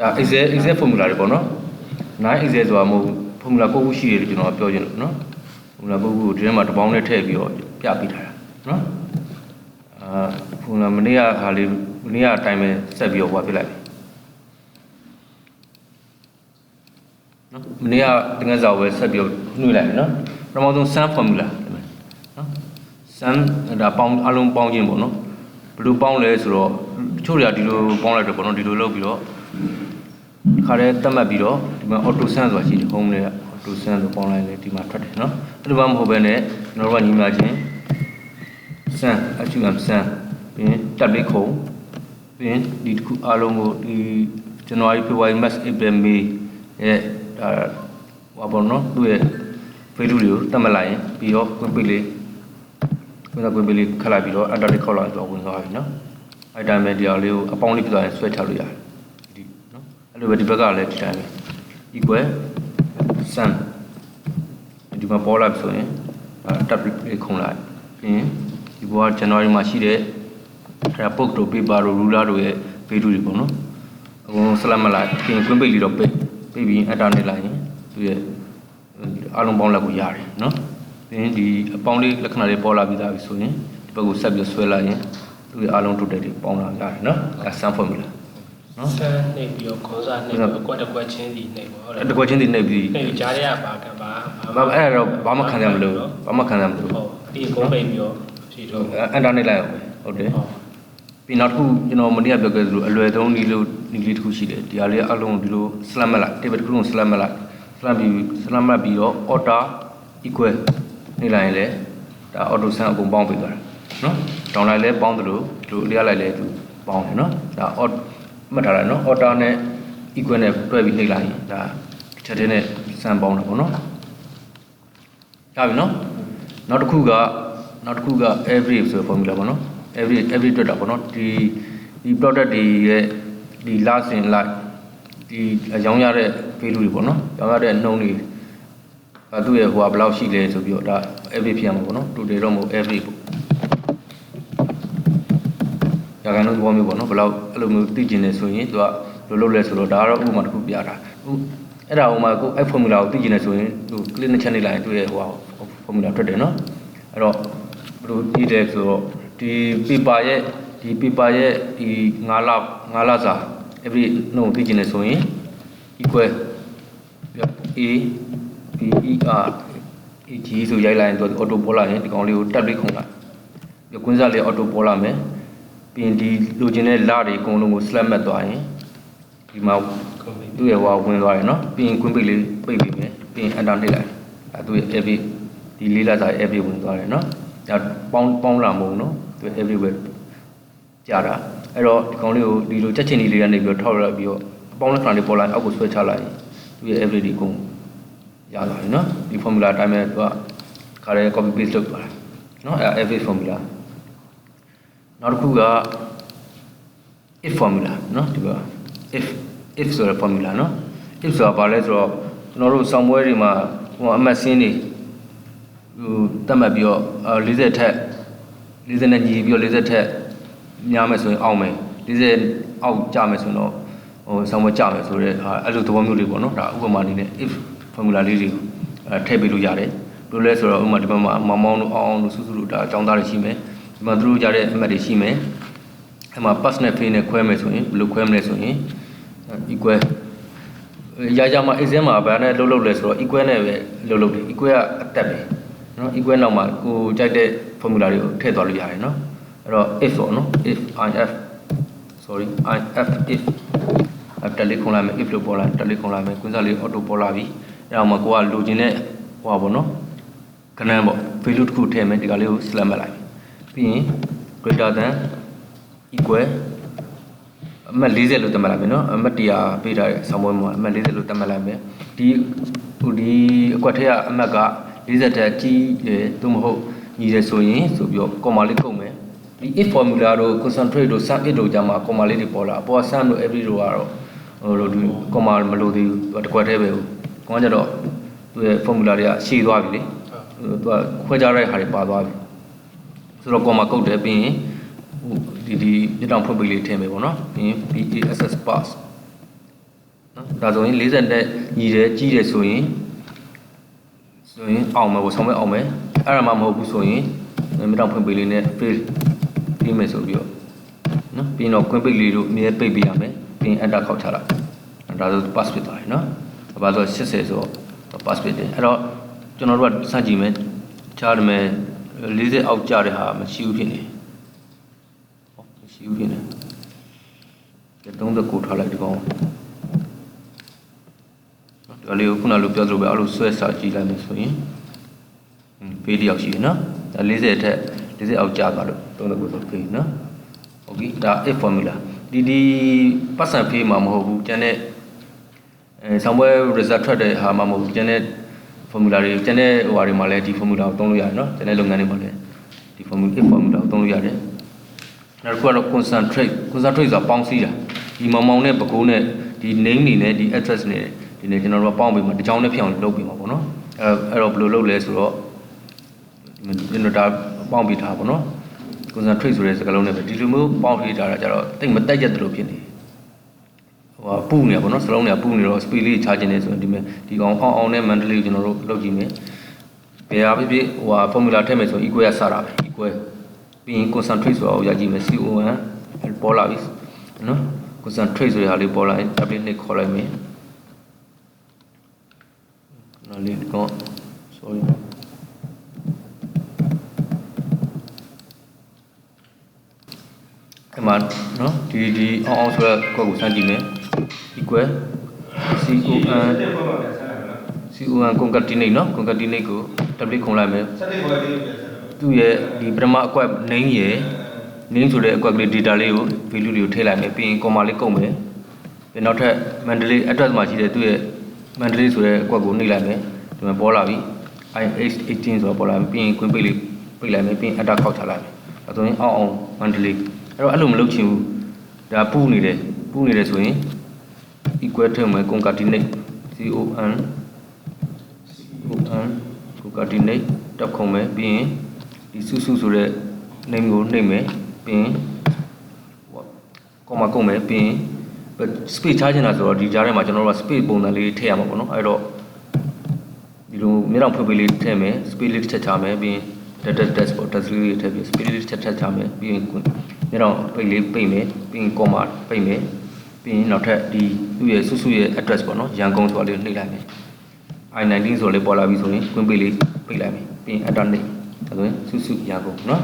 ဒါ Excel Excel formula တွေပေါ့နော်9 Excel ဆိုတာမဟုတ်ဘူး formula ကိုခုရှိတယ်လို့ကျွန်တော်ပြောချင်လို့နော် formula ကိုခုကိုဒီထဲမှာတစ်ပေါင်းနဲ့ထည့်ပြီးတော့ပြပေးထားတာနော်အာ formula မနေ့ကဟာလေးမနေ့ကအတိုင်းပဲဆက်ပြီးတော့ဟိုပြလိုက်ပြီနော်မနေ့ကတင်ငယ်စာကိုပဲဆက်ပြီးတော့နှွှေလိုက်ပြီနော်ပထမဆုံး sum formula နော် sum ဒါပေါင်းအလုံးပေါင်းခြင်းပေါ့နော်ဘယ်လိုပေါင်းလဲဆိုတော့တချို့တွေကဒီလိုပေါင်းလိုက်တော့ပေါ့နော်ဒီလိုလုပ်ပြီးတော့ ခါရဲတတ်မှတ်ပြီးတော့ဒီမှာ auto sum ဆိုတာရှိတယ် home တွေက auto sum ဆိုပေါင်းလိုက်လေဒီမှာထွက်တယ်နော်အဲ့လိုမှမဟုတ်ဘဲနဲ့ကျွန်တော်တို့ကညီမချင်း sum HUM sum ပြီးရင်တက်လေးခုံပြီးရင်ဒီတစ်ခုအလုံးကိုဒီ January February March April May ရဲ့ဒါဟောပေါ့နော်သူ့ရဲ့ value တွေကိုတတ်မှတ်လိုက်ရင်ပြီးတော့ကွန်ပီလေးကွန်ကွန်ပီလေးခက်လိုက်ပြီးတော့ enter လေးခေါက်လိုက်တော့ဝင်သွားပြီနော်အဲ့တိုင်းပဲဒီအောင်လေးကိုအပေါင်းလေးပြသွားရင်ဆွဲချလို့ရတယ်ဒီနော် အဲ့လိုပဲဒီဘက်ကလည်းဒီတိုင်းပဲ equal sum ဒီမှာပေါ်လာပြီဆိုရင်ဒါတက်လေးခုံလိုက်ပြီးရင်ဒီဘောက January မှာရှိတဲ့အဲ့ဒါ book တို့ paper တို့ ruler တို့ရဲ့ value တွေပေါ့နော်အကုန်လုံးဆက်လက်မလိုက်ပြီးရင်ကွင်းပိတ်လေးတော့ပိတ်ပိတ်ပြီး enter နဲ့လိုက်ရင်သူရဲ့အားလုံးပေါင်းလက်ကိုရတယ်နော်ပြီးရင်ဒီအပေါင်းလေးလက္ခဏာလေးပေါ်လာပြီးသားပြီဆိုရင်ဒီဘက်ကိုဆက်ပြီးဆွဲလိုက်ရင်သူရဲ့အားလုံး total တွေပေါင်းလာရတယ်နော်အဲ sum formula နော်ဆန်းနေပြီးတော့ခေါင်းစားနေပြီးတော့အကွက်တစ်ကွက်ချင်းစီနေပေါ့ဟုတ်တယ်တကွက်ချင်းတွေနှိပ်ပြီးနေကြားရပါကပါဘာအဲ့ဒါတော့ဘာမှခံရမလို့ဘာမှခံရမလို့ဟုတ်ဒီကုန်းပိတ်ပြီးတော့ဖြည့်တော့အန်တာနက်လိုက်အောင်ဟုတ်တယ်ပြီးနောက်တစ်ခုကျွန်တော်မနေ့ကပြောခဲ့သလိုအလွယ်သုံးဒီလိုဒီလေးတစ်ခုရှိတယ်ဒီဟာလေးအလုံးဒီလို slam မလိုက်တေဘတစ်ခုလုံး slam မလိုက် slam ပြီး slam မပြီးတော့ order equal နေလိုက်ရင်လေဒါ auto sum အကုန်ပေါင်းပေးသွားတာနော်တောင်းလိုက်လဲပေါင်းသလိုဒီလိုလေးရလိုက်လဲသူပေါင်းတယ်နော်ဒါ order မှတ်ထားလိုက်နော် order နဲ့ equal နဲ့တွဲပြီးနှိပ်လိုက်ရင်ဒါချက်တည်းနဲ့ sum ပေါင်းတယ်ပေါ့နော်ရပြီနော်နောက်တစ်ခုကနောက်တစ်ခုက average ဆိုတဲ့ formula ပေါ့နော် average average တွေ့တာပေါ့နော်ဒီဒီ product တွေရဲ့ဒီ last in like ဒီရောင်းရတဲ့ value တွေပေါ့နော်ရောင်းရတဲ့နှုန်းတွေအဲသူ့ရဲ့ဟိုကဘယ်လောက်ရှိလဲဆိုပြီးတော့ဒါ average ဖြစ်ရမှာပေါ့နော် total တော့မဟုတ် average ပေါ့ ရာခိုင်နှုန်းသဘောမျိုးပေါ့နော်ဘယ်လောက်အဲ့လိုမျိုးသိကျင်နေဆိုရင်သူကလိုလုပ်လဲဆိုတော့ဒါကတော့ဥပမာတစ်ခုပြတာဥအဲ့ဒါဥပမာကိုအဲ့ formula ကိုသိကျင်နေဆိုရင်သူ click နှစ်ချက်နေလိုက်ရင်သူ့ရဲ့ဟို formula ထွက်တယ်နော်အဲ့တော့ဘယ်လိုကြည့်တယ်ဆိုတော့ဒီ paper ရဲ့ဒီ paper ရဲ့ဒီ9လ9လစာ every နှုန်းသိကျင်နေဆိုရင် equal a b e r a g ဆိုရိုက်လိုက်ရင်သူ auto ပေါ်လာရင်ဒီကောင်လေးကိုတက်လေးခုံလိုက်ပြီးကွင်းစားလေး auto ပေါ်လာမယ် ပြီးရင်ဒီလိုချင်တဲ့လတွေအကုန်လုံးကို slap မှတ်သွားရင်ဒီမှာကုန်းပိတ်သူ့ရဲ့ဟိုဝင်သွားတယ်နော်ပြီးရင်ကွင်းပိတ်လေးပိတ်ပြီးမယ်ပြီးရင် enter နှိပ်လိုက်အဲသူ့ရဲ့ every ဒီလေးလစာ every ဝင်သွားတယ်နော်ဒါပေါင်းပေါင်းလာမဟုတ်နော်သူ everywhere ကြာတာအဲ့တော့ဒီကောင်လေးကိုဒီလိုချက်ချင်းလေးလေးကနေပြီးတော့ထောက်ရပြီးတော့အပေါင်းလက်ခံလေးပေါ်လာအောက်ကိုဆွဲချလိုက်ရင်သူရဲ့ every ဒီကုန်ရလာပြီနော်ဒီ formula အတိုင်းပဲသူကခါရဲ copy paste လုပ်သွားတယ်နော်အဲ every formula နောက်တစ်ခုက if formula နော်ဒီက if if ဆိုတဲ့ formula နော် if ဆိုတာဘာလဲဆိုတော့ကျွန်တော်တို့ဆောင်းပွဲတွေမှာဟိုအမှတ်စင်းတွေဟိုတတ်မှတ်ပြီးတော့40ထက်40နဲ့ညီပြီးတော့40ထက်များမယ်ဆိုရင်အောင်မယ်40အောက်ကျမယ်ဆိုတော့ဟိုဆောင်းပွဲကျမယ်ဆိုတော့အဲ့လိုသဘောမျိုးလေးပေါ့နော်ဒါဥပမာအနေနဲ့ if formula လေးတွေကိုအဲထည့်ပေးလို့ရတယ်ဘယ်လိုလဲဆိုတော့ဥပမာဒီဘက်မှာမောင်မောင်တို့အောင်အောင်တို့စုစုတို့ဒါအကြောင်းသားတွေရှိမယ် ဒီမှာသူတို့ကြတဲ့အမှတ်တွေရှိမယ်အဲ့မှာ pass နဲ့ fail နဲ့ခွဲမယ်ဆိုရင်ဘယ်လိုခွဲမလဲဆိုရင် equal ရရမှာ exam မှာဘာနဲ့လှုပ်လှုပ်လဲဆိုတော့ equal နဲ့ပဲလှုပ်လှုပ်တယ် equal ကအတက်ပဲเนาะ equal နောက်မှာကိုကြိုက်တဲ့ formula တွေကိုထည့်သွားလို့ရတယ်เนาะအဲ့တော့ if ပေါ့เนาะ if if sorry if if အဲ့တက်လေးခုံလိုက်မယ် if လို့ပေါ်လာတက်လေးခုံလိုက်မယ်ကွင်းစားလေး auto ပေါ်လာပြီအဲ့တော့မှကိုကလိုချင်တဲ့ဟိုပါပေါ့เนาะကနန်းပေါ့ value တစ်ခုထည့်မယ်ဒီကလေးကို select မှတ်လိုက် ပြီးရင် greater than equal အမှတ်40လို့သတ်မှတ်လိုက်မယ်နော်အမှတ်100ပေးထားတဲ့ဆောင်းပွဲမှာအမှတ်40လို့သတ်မှတ်လိုက်မယ်ဒီဟိုဒီအကွက်ထက်ကအမှတ်က40တက်ကြီးတယ်သို့မဟုတ်ညီတယ်ဆိုရင်ဆိုပြီးတော့ကော်မာလေးကုန်မယ်ဒီ if formula တို့ concentrate တို့ sum it တို့ကြမှာကော်မာလေးတွေပေါ်လာအပေါ်က sum တို့ every တို့ကတော့ဟိုလိုဒီကော်မာမလို့သေးဘူးသူကတစ်ကွက်တည်းပဲဟိုကောင်းကြတော့သူရဲ့ formula တွေကရှည်သွားပြီလေဟိုသူကခွဲခြားတဲ့ဟာတွေပါသွားပြီ ဆိုတော့ကော်မာကုတ်တယ်ပြီးရင်ဟိုဒီဒီမြစ်တောင်ဖွင့်ပိတ်လေးထည့်မယ်ပေါ့နော်ပြီးရင် BASS pass နော်ဒါဆိုရင်40နဲ့ညီတယ်ကြီးတယ်ဆိုရင်ဆိုရင်အောင်မယ်ပေါ့ဆောင်မဲ့အောင်မယ်အဲ့ဒါမှမဟုတ်ဘူးဆိုရင်မတောင်ဖွင့်ပေးလေးနဲ့ fail ပြီးမယ်ဆိုပြီးတော့နော်ပြီးရင်တော့ခွင့်ပိတ်လေးတို့အမြဲပိတ်ပေးရမယ်ပြီးရင် enter ခောက်ချလိုက်ဒါဆို pass ဖြစ်သွားပြီနော်ဘာလို့ဆို80ဆိုတော့ pass ဖြစ်တယ်အဲ့တော့ကျွန်တော်တို့ကစကြည့်မယ်ချားတယ်မယ် 40အောက်ကျတဲ့ဟာမရှိဘူးဖြစ်နေဟောမရှိဘူးဖြစ်နေကဲ39ထားလိုက်ဒီကောင်နော်ဒီလေးကိုခုနလိုပြောသလိုပဲအဲ့လိုဆွဲစာကြည့်လိုက်မယ်ဆိုရင်ဟွန်းဖေးတစ်ယောက်ရှိတယ်နော်ဒါ40အထက်40အောက်ကျသွားလို့39ဆိုဖေးနော်ဟုတ်ပြီဒါ if formula ဒီဒီပတ်စံဖေးမှာမဟုတ်ဘူးကျန်တဲ့အဲဆောင်းပွဲ result ထွက်တဲ့ဟာမှမဟုတ်ဘူးကျန်တဲ့ formula တွေကျန်တဲ့ဟိုဟာတွေမှာလည်းဒီ formula ကိုသုံးလို့ရတယ်နော်ကျန်တဲ့လုပ်ငန်းတွေမှာလည်းဒီ formula if formula ကိုသုံးလို့ရတယ်နောက်တစ်ခုကတော့ concentrate concentrate ဆိုတာပေါင်းစည်းတာဒီမောင်မောင်နဲ့ပကိုးနဲ့ဒီ name တွေနဲ့ဒီ address နဲ့ဒီနေ့ကျွန်တော်တို့ကပေါင်းပြီးမှတစ်ကြောင်းနဲ့ဖြစ်အောင်လုပ်ပြီးမှာပေါ့နော်အဲအဲ့တော့ဘယ်လိုလုပ်လဲဆိုတော့ကျွန်တော်ဒါပေါင်းပြီးထားပါတော့ concentrate ဆိုတဲ့စကားလုံးနဲ့ပဲဒီလိုမျိုးပေါင်းပြီးထားတာကြတော့တိတ်မတက်ရက်တယ်လို့ဖြစ်နေတယ် ဟိုပူနေပါဘောနော်စလုံးတွေကပူနေတော့ speed လေးချားခြင်းနေဆိုရင်ဒီမဲ့ဒီကောင်အောင်အောင်နဲ့ mentally ကိုကျွန်တော်တို့လုပ်ကြည့်မယ်ဘယ်ဟာဖြစ်ဖြစ်ဟိုဟာ formula ထည့်မယ်ဆိုရင် equal ရစတာပဲ equal ပြီးရင် concentrate ဆိုတာကိုရကြည့်မယ် CON ပေါ်လာပြီနော် concentrate ဆိုတဲ့ဟာလေးပေါ်လာရင် tablet နဲ့ခေါ်လိုက်မယ်နော်လေးကော sorry အဲ့မှာနော်ဒီဒီအောင်အောင်ဆိုတဲ့ကောက်ကိုစမ်းကြည့်မယ် equal CON CON concatenate နော် concatenate ကို tablet ခုံလိုက်မယ်ဆက်တဲ့ဘောလေးပြန်ဆက်တော့သူ့ရဲ့ဒီပထမအကွက် name ရယ် name ဆိုတဲ့အကွက်ကလေး data လေးကို value တွေကိုထည့်လိုက်မယ်ပြီးရင် comma လေးကုန်မယ်ပြီးနောက်ထပ် Mandalay address မှာရှိတဲ့သူ့ရဲ့ Mandalay ဆိုတဲ့အကွက်ကိုနှိပ်လိုက်မယ်ဒီမှာပေါ်လာပြီ IH18 ဆိုတော့ပေါ်လာပြီပြီးရင် queen ပိတ်လေးပိတ်လိုက်မယ်ပြီးရင် enter ခောက်ချလိုက်မယ်အဲဆိုရင်အောင်အောင် Mandalay အဲ့တော့အဲ့လိုမလုပ်ချင်ဘူးဒါပူနေတယ်ပူနေတယ်ဆိုရင် equal ထည့်မယ် concatenate CON CON concatenate တက်ခုံမယ်ပြီးရင်ဒီစုစုဆိုတဲ့ name ကိုနှိပ်မယ်ပြီးရင်ဟိုကောမကုန်မယ်ပြီးရင် space ချားချင်တာဆိုတော့ဒီကြားထဲမှာကျွန်တော်တို့က space ပုံစံလေးထည့်ရမှာပေါ့နော်အဲ့တော့ဒီလိုမြေတောင်ဖွင့်ပေးလေးထည့်မယ် space လေးတစ်ချက်ချမယ်ပြီးရင် data test ပေါ့ test လေးထည့်ပြီး space လေးတစ်ချက်ချက်ချမယ်ပြီးရင်မြေတောင်ပိတ်လေးပိတ်မယ်ပြီးရင် comma ပိတ်မယ် ပြီးရင်နောက်ထပ်ဒီသူ့ရဲ့စုစုရဲ့ address ပေါ့နော်ရန်ကုန်ဆိုတာလေးနှိပ်လိုက်မယ် I19 ဆိုလေးပေါ်လာပြီဆိုရင်ကွင်းပိတ်လေးပိတ်လိုက်မယ်ပြီးရင် enter နှိပ်ဒါဆိုရင်စုစုရန်ကုန်နော်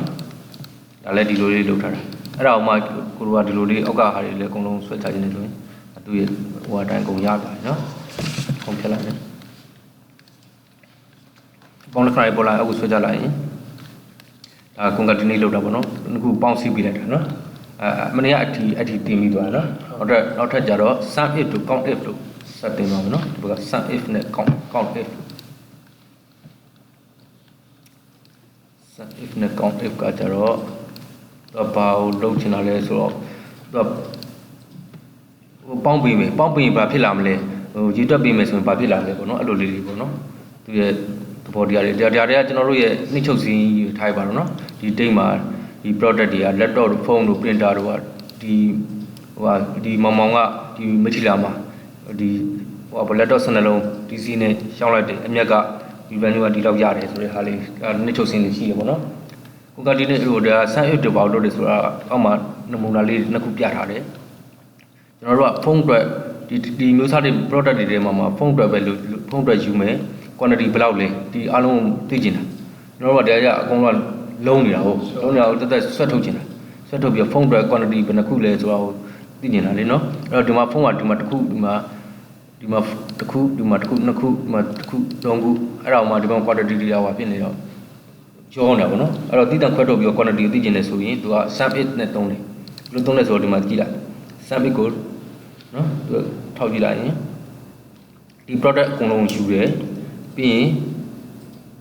ဒါလည်းဒီလိုလေးလုပ်ထားတာအဲ့ဒါအောင်မှကိုတို့ကဒီလိုလေးအောက်ကဟာတွေလည်းအကုန်လုံးဆွဲချခြင်းနေဆိုရင်သူ့ရဲ့ဟိုအတိုင်းကုန်ရပါတယ်နော်ခုံဖြတ်လိုက်မယ်ပေါင်းတစ်ခါလေးပေါ်လာအောက်ကိုဆွဲချလိုက်ရင်ဒါကွန်ကတီနီလောက်တာပေါ့နော်အခုပေါင်းစီးပြလိုက်တာနော် အဲမနေ့ကအတီအတီတင်ပြီးသွားတယ်နော်နောက်ထပ်နောက်ထပ်ကြတော့ sum if to count if လို့စတင်ပါမယ်နော်ဒီဘက်က sum if နဲ့ count count if sum if နဲ့ count if ကကြတော့သူကဘာကိုလုပ်ချင်တာလဲဆိုတော့သူကဟိုပေါင်းပေးမယ်ပေါင်းပေးရင်ဘာဖြစ်လာမလဲဟိုရေတွက်ပေးမယ်ဆိုရင်ဘာဖြစ်လာမလဲပေါ့နော်အဲ့လိုလေးတွေပေါ့နော်သူရဲ့သဘောတရားတွေတရားတရားတွေကကျွန်တော်တို့ရဲ့နှိမ့်ချုပ်စည်းထားပါတော့နော်ဒီတိတ်မှာ ဒီ product တွေက laptop တို့ဖုန်းတို့ printer တို့ကဒီဟိုဟာဒီမောင်မောင်ကဒီမချီလာမှာဒီဟိုဟာ laptop 12လုံး PC နဲ့ရှောင်းလိုက်တယ်အမြက်ကဒီ value ကဒီလောက်ရတယ်ဆိုတဲ့ဟာလေးနှိမ့်ချုပ်စည်းနေရှိတယ်ပေါ့နော်ကိုကဒီနဲ့ဟိုဒါဆန်းအစ်တဘောက်လို့တယ်ဆိုတာအောက်မှာနမူနာလေးနှစ်ခုပြထားတယ်ကျွန်တော်တို့ကဖုန်းအတွက်ဒီဒီမျိုးစားတွေ product တွေထဲမှာမှာဖုန်းအတွက်ပဲလို့ဖုန်းအတွက်ယူမယ် quantity ဘယ်လောက်လဲဒီအားလုံးသိကျင်တာကျွန်တော်တို့ကတရားကြအကုန်လုံး လုံးနေတာဟုတ်လုံးနေတာကိုတက်တက်ဆွတ်ထုတ်ကျင်တာဆွတ်ထုတ်ပြီးဖုန်းအတွက် quantity ဘယ်နှခုလဲဆိုတာကိုသိကျင်တာလေနော်အဲ့တော့ဒီမှာဖုန်းကဒီမှာတစ်ခုဒီမှာဒီမှာတစ်ခုဒီမှာတစ်ခုနှစ်ခုဒီမှာတစ်ခုသုံးခုအဲ့ဒါမှဒီမှာ quantity တွေဟောဖြစ်နေတော့ကျောင်းနေတာပေါ့နော်အဲ့တော့တိတန်ခွဲထုတ်ပြီး quantity ကိုသိကျင်တယ်ဆိုရင်သူက sum it နဲ့သုံးတယ်ဘယ်လိုသုံးလဲဆိုတော့ဒီမှာကြည့်လိုက် sum it ကိုနော်သူထောက်ကြည့်လိုက်ရင်ဒီ product အကုန်လုံးယူတယ်ပြီးရင်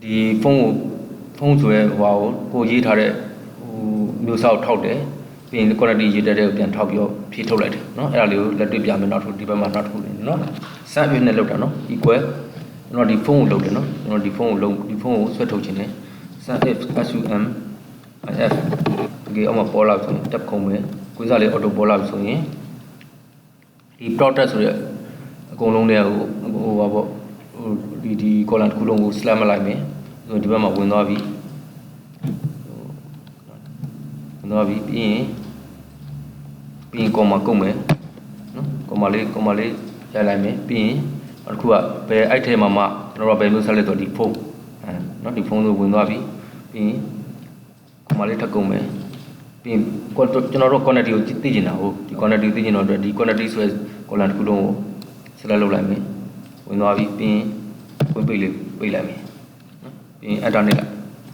ဒီဖုန်းကို ဖုန်းဆိုရဲဟိုကိုရေးထားတဲ့ဟိုမျိုးစောက်ထောက်တယ်ပြီးရင် quality ရေးတဲ့တဲ့ကိုပြန်ထောက်ပြီးတော့ဖြည့်ထုတ်လိုက်တယ်เนาะအဲ့ဒါလေးကိုလက်တွေ့ပြမယ်နောက်ထုတ်ဒီဘက်မှာနောက်ထုတ်နေเนาะ sum if နဲ့လောက်တာเนาะ equal ကျွန်တော်ဒီဖုန်းကိုလုပ်တယ်เนาะကျွန်တော်ဒီဖုန်းကိုလုံးဒီဖုန်းကိုဆွဲထုတ်ခြင်းနဲ့ sum if sum if ဒီအောက်မှာပေါ်လာဆိုရင်တက်ခုံမယ်ကိုယ်စားလေး auto ပေါ်လာပြီဆိုရင်ဒီ product ဆိုရက် အကုန်လုံးနဲ့ဟိုဟိုပါပေါ့ဟိုဒီဒီ column တစ်ခုလုံးကို slam လိုက်မယ်ဆို ဒီဘက်မှာဝင်သွားပြီဝင်သွားပြီပြီးရင်ပြီးရင် comma ကုတ်မယ်နော် comma လေး comma လေးရိုက်လိုက်မယ်ပြီးရင်နောက်တစ်ခုကဘယ်အဲ့ထဲမှာမှကျွန်တော်တို့ဘယ်မျိုးဆက်လက်တော့ဒီဖုန်းအဲနော်ဒီဖုန်းကိုဝင်သွားပြီပြီးရင် comma လေးထပ်ကုတ်မယ်ပြီးရင်ကိုကျွန်တော်တို့ connect ကိုသိကျင်တာဟုတ်ဒီ connect သိကျင်တော့အတွက်ဒီ connect ဆိုတဲ့ column တစ်ခုလုံးကိုဆက်လက်လုပ်လိုက်မယ်ဝင်သွားပြီပြီးရင်ဝင်ပိတ်လေးပိတ်လိုက်မယ်နော်ပြီး ရင် enter နဲ့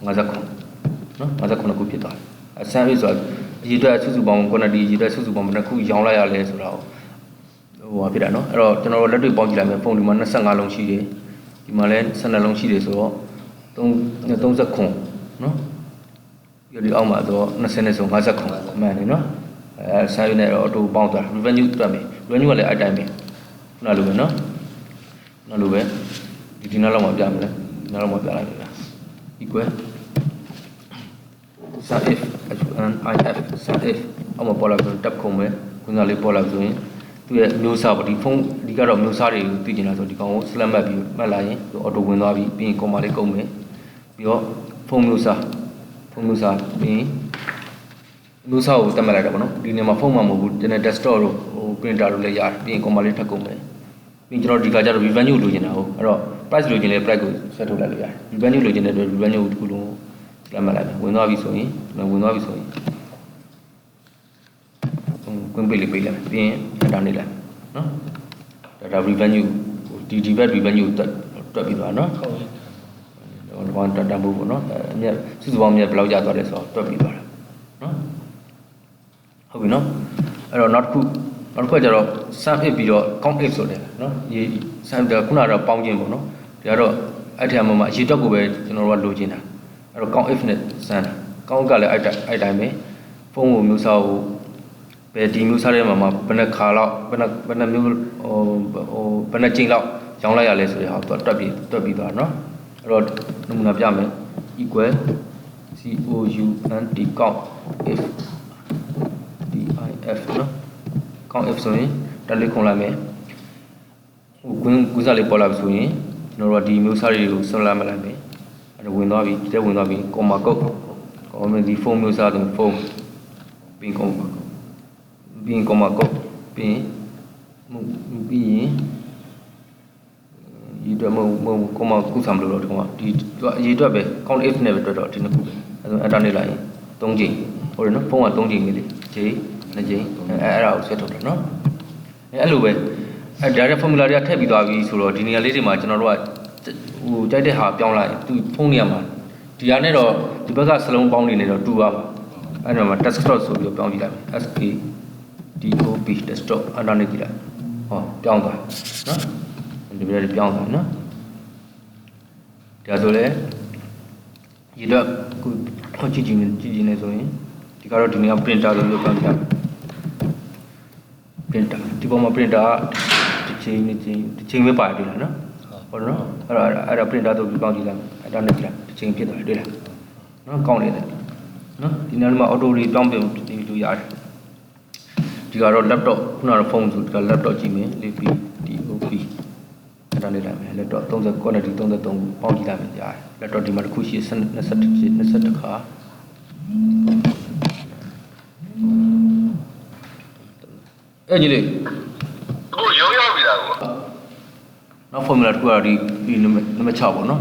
59နော်59ခုဖြစ်သွားတယ်အဆန်းပြီဆိုတာအရေးအတွက်စုစုပေါင်း quantity အရေးအတွက်စုစုပေါင်းဘယ်နှခုရောင်းလိုက်ရလဲဆိုတာကိုဟိုဟာဖြစ်တာနော်အဲ့တော့ကျွန်တော်တို့လက်တွေ့ပေါင်းကြည့်လိုက်မယ်ဖုန်းဒီမှာ25လုံးရှိတယ်ဒီမှာလည်း12လုံးရှိတယ်ဆိုတော့3 39နော်ပြီးတော့ဒီအောက်မှာတော့20နဲ့ဆို59မှန်တယ်နော်အဲဆန်းရည်နဲ့တော့အတူပေါင်းသွား revenue တွက်မယ် revenue ကလည်းအဲ့တိုင်းပဲခုနလိုပဲနော်ခုနလိုပဲဒီဒီနောက်လောက်မှပြမယ်လေဒီနောက်လောက်မှပြလိုက်ပြီဗျာ equal sum if and if sum if အောက်မှာပေါ်လာပြီးတပ်ခုံပဲခုနလေးပေါ်လာဆိုရင်သူ့ရဲ့မျိုးစားပေါ့ဒီဖုန်းဒီကတော့မျိုးစားတွေကိုသိကျင်တာဆိုဒီကောင်ကို slam မှတ်ပြီးမှတ်လိုက်ရင်သူ auto ဝင်သွားပြီပြီးရင် comma လေးကုန်မယ်ပြီးတော့ဖုန်းမျိုးစားဖုန်းမျိုးစားပြီးရင်မျိုးစားကိုတက်မှတ်လိုက်တာပေါ့နော်ဒီနေရာမှာဖုန်းမှမဟုတ်ဘူးဒီနေ့ desktop တို့ဟို printer တို့လည်းရတယ်ပြီးရင် comma လေးထပ်ကုန်မယ်ပြီးကျွန်တော်ဒီကကြတော့ revenue လိုချင်တာဟုတ်အဲ့တော့ price လိုချင်လဲ price ကိုဆက်ထုတ်လိုက်လို့ရတယ် revenue လိုချင်တဲ့အတွက် revenue ကိုတစ်ခုလုံးလက်မှတ်လိုက်မယ်ဝင်သွားပြီဆိုရင်ဝင်သွားပြီဆိုရင်ဟိုကွင်းပိတ်လေးပိတ်လိုက်မယ်ပြီးရင် enter နေလိုက်နော်ဒါဒါ revenue ဟိုဒီဒီဘက် revenue ကိုတွက်တွက်ပြီးသွားနော်ဟုတ်ပြီဟိုဒီကောင်တတမှုပေါ့နော်အမြတ်စုစုပေါင်းအမြတ်ဘယ်လောက်ကျသွားလဲဆိုတော့တွက်ပြီးသွားတာနော်ဟုတ်ပြီနော်အဲ့တော့နောက်တစ်ခုနောက်တစ်ခုကကျတော့ sum if ပြီးတော့ count if ဆိုတယ်နော်ဒီ sum ကခုနကတော့ပေါင်းခြင်းပေါ့နော် ဒီကတော့အဲ့ထက်မှမှအရေးတော့ကိုပဲကျွန်တော်တို့ကလိုချင်တာအဲ့တော့ count if နဲ့ sum count ကလည်းအဲ့တိုင်းအဲ့တိုင်းပဲဖုန်းကိုမျိုးစားကိုဘယ်ဒီမျိုးစားထဲမှာမှဘယ်နှခါလောက်ဘယ်နှဘယ်နှမျိုးဟိုဟိုဘယ်နှချိန်လောက်ရောင်းလိုက်ရလဲဆိုရင်ဟောတွက်ပြီးတွက်ပြီးသွားနော်အဲ့တော့နမူနာပြမယ် equal c o u n t count if d i f နော် count if ဆိုရင်တက်လေးခုံလိုက်မယ်ဟိုကွင်းကူးစားလေးပေါ်လာပြီဆိုရင် ကျွန်တော်တို့ကဒီမျိုးစားတွေကိုဆွဲလိုက်မလိုက်မယ်အဲ့ဒါဝင်သွားပြီတက်ဝင်သွားပြီ comma ကုတ် comma ဒီ phone မျိုးစားဆို phone ပြီး comma ပြီး comma ကုတ်ပြီးပြီးရင်ဒီအတွက်မဟုတ်မဟုတ်ကိုမကုသမလို့တော့ဒီကောင်ကဒီသူကအရေးအတွက်ပဲ count if နဲ့ပဲတွက်တော့ဒီနှစ်ခုပဲအဲဆို enter နေလိုက်ရင်3ချိန်ဟုတ်တယ်နော်ဖုန်းက3ချိန်ပဲလေချိန်2ချိန်အဲအဲ့ဒါကိုဆက်ထုတ်တယ်နော်အဲအဲ့လိုပဲအဲ direct formula တွေကထည့်ပြီးသွားပြီဆိုတော့ဒီနေရာလေးတွေမှာကျွန်တော်တို့က ဟိုကြိုက်တဲ့ဟာပြောင်းလိုက်သူဖုန်းနေရာမှာဒီဟာနဲ့တော့ဒီဘက်ကစလုံးပေါင်းနေနေတော့တူပါပါအဲ့တော့မှာ desktop ဆိုပြီးတော့ပြောင်းကြည့်လိုက်မယ် s k d o p desktop enter နေကြည့်လိုက်ဟောပြောင်းသွားနော်ဒီပြည့်ပြောင်းသွားနော်ဒါဆိုလေဒီတော့ခုခုကြည့်ကြည့်နေကြည့်ကြည့်နေဆိုရင်ဒီကတော့ဒီနေရာ printer လို့ပြောပြတယ် printer ဒီပေါ်မှာ printer ကတစ်ချိန်တစ်ချိန်တစ်ချိန်ပဲပါတယ်တွေ့လားနော် ဟုတ်နော်အဲ့ဒါအဲ့ဒါ printer တို့ပြောင်းကြည့်လိုက်အဲ့ဒါနဲ့ကြည့်လိုက်တစ်ချိန်ဖြစ်သွားတယ်တွေ့လားနော်ကောင်းနေတယ်နော်ဒီနေရာမှာ auto တွေပြောင်းပြင်ဒီလိုရတယ်ဒီကတော့ laptop ခုနကတော့ဖုန်းဆိုဒီက laptop ကြည့်မယ်လေးပြီး DOP အဲ့ဒါလေးလိုက်မယ် laptop 30 quantity 33ခုပေါင်းကြည့်လိုက်မယ်ကြားတယ် laptop ဒီမှာတစ်ခုရှိ21ဖြစ်21ခါအဲ့ညီလေးအခုရုံးရောက်ပြီလားကို နောက် formula တစ်ခုကတော့ဒီဒီနံပါတ်6ပေါ့နော်